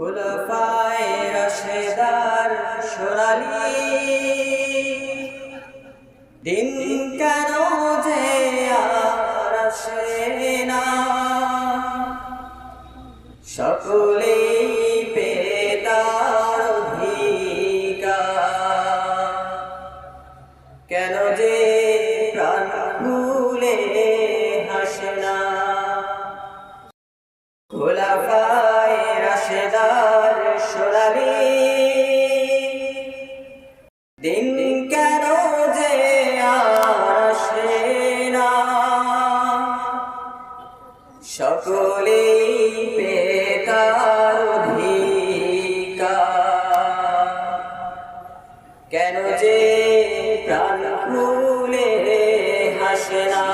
খুলফায় রশেদার সোনালি। দিন কেন যে আর না? সকলেই পেতার অধিকার কেন যে প্রাণ ভুলে হাসে না? রাশেদার সোনালি। দিন কেন যে না? সকলেই কেন যে হাসে না?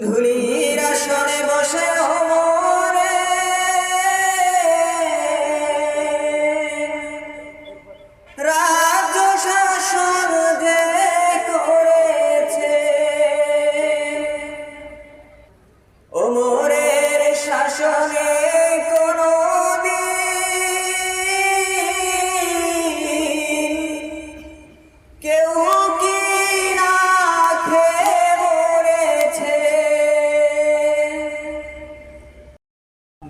ধুলির আসনে বসে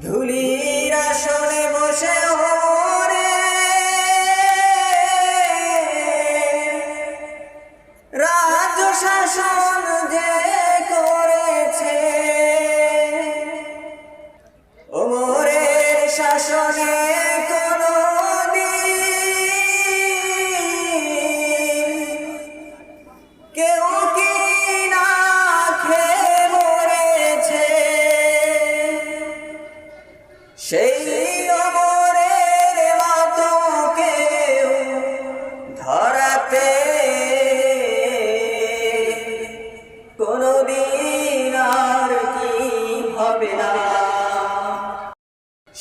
ধুলির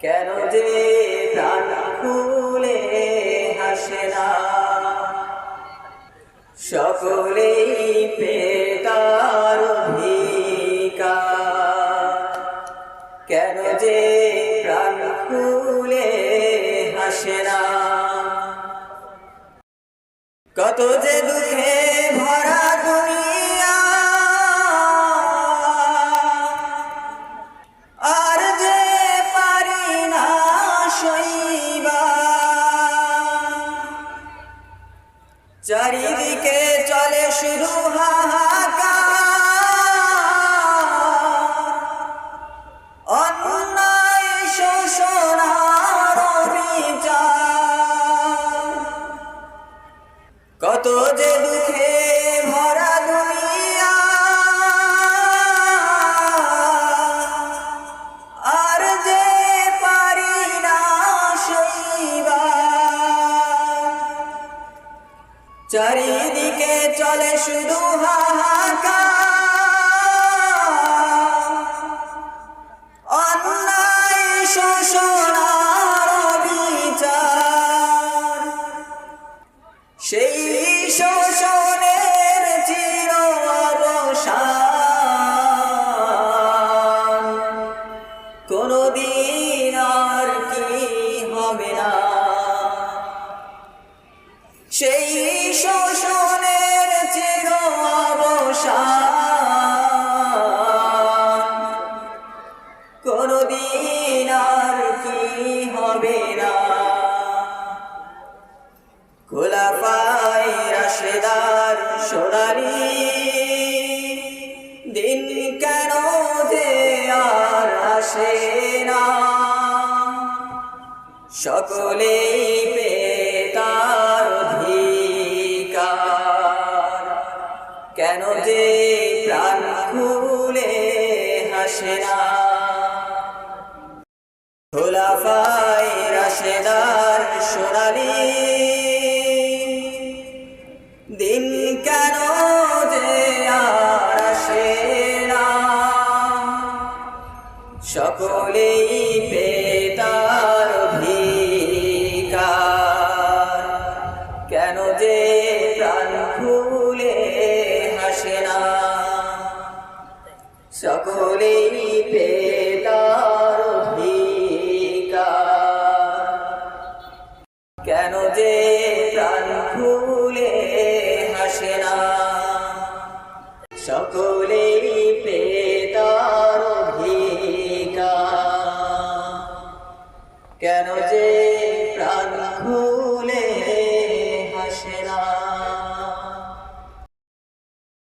কেন যে প্রাণ খুলে হাসে না? সকলেই পেতার অধিকার। কেন যে প্রাণ খুলে হাসে না? কত যে দুঃখে চারিদিকে চলে শুধু হাহাকার চারিদিকে চলে শুধু হাহাকার। অন্যায় শোষণ আর অবিচার। সেই শোষণের কোনদিন দার সোনারি দিন কেন যে আর আসে না? সকলে পেতার অধিকার। কেন যে প্রাণ খুলে হাসে না? খোলাফায় রাশেদার সোনালী। যে প্রাণ খুলে হাসে না। সকলেই পেতার কেন যে প্রাণ খুলে হাসে না। সকলেই পেতার কেন